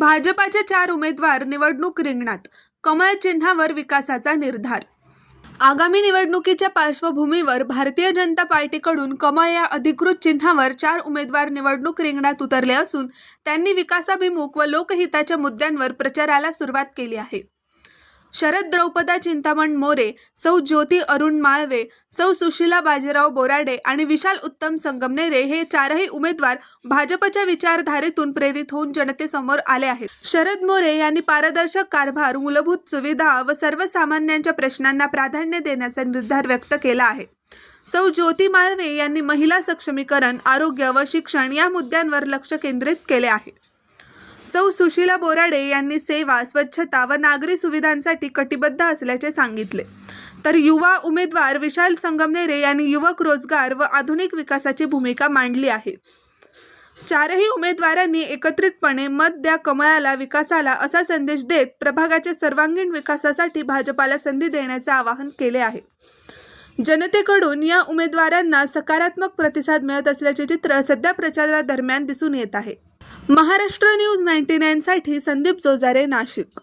भाजपाचे चार उमेदवार निवडणूक रिंगणात. कमळ चिन्हावर विकासाचा निर्धार. आगामी निवडणुकीच्या पार्श्वभूमीवर भारतीय जनता पार्टीकडून कमळ या अधिकृत चिन्हावर चार उमेदवार निवडणूक रिंगणात उतरले असून त्यांनी विकासाभिमुख व लोकहिताच्या मुद्द्यांवर प्रचाराला सुरुवात केली आहे. शरद द्रौपदा चिंतामण मोरे सौ ज्योती अरुण माळवे सौ सुशीला बाजीराव बोराडे आणि विशाल उत्तम संगमनेरे हे चारही उमेदवार भाजपच्या विचारधारेतून प्रेरित होऊन जनतेसमोर आले आहेत. शरद मोरे यांनी पारदर्शक कारभार मूलभूत सुविधा व सर्वसामान्यांच्या प्रश्नांना प्राधान्य देण्याचा निर्धार व्यक्त केला आहे. सौ ज्योती माळवे यांनी महिला सक्षमीकरण आरोग्य व शिक्षण या मुद्द्यांवर लक्ष केंद्रित केले आहे. सौ सुशीला बोराडे यांनी सेवा स्वच्छता व नागरी सुविधांसाठी कटिबद्ध असल्याचे सांगितले. तर युवा उमेदवार विशाल संगमनेरे यांनी युवक रोजगार व आधुनिक विकासाची भूमिका मांडली आहे. चारही उमेदवारांनी एकत्रितपणे मत द्या कमळाला विकासाला असा संदेश देत प्रभागाच्या सर्वांगीण विकासासाठी भाजपाला संधी देण्याचे आवाहन केले आहे. जनतेकडून या उमेदवारांना सकारात्मक प्रतिसाद मिळत असल्याचे चित्र सध्या प्रचारादरम्यान दिसून येत आहे. महाराष्ट्र न्यूज नाईन्टी नाईनसाठी संदीप जोजारे नाशिक.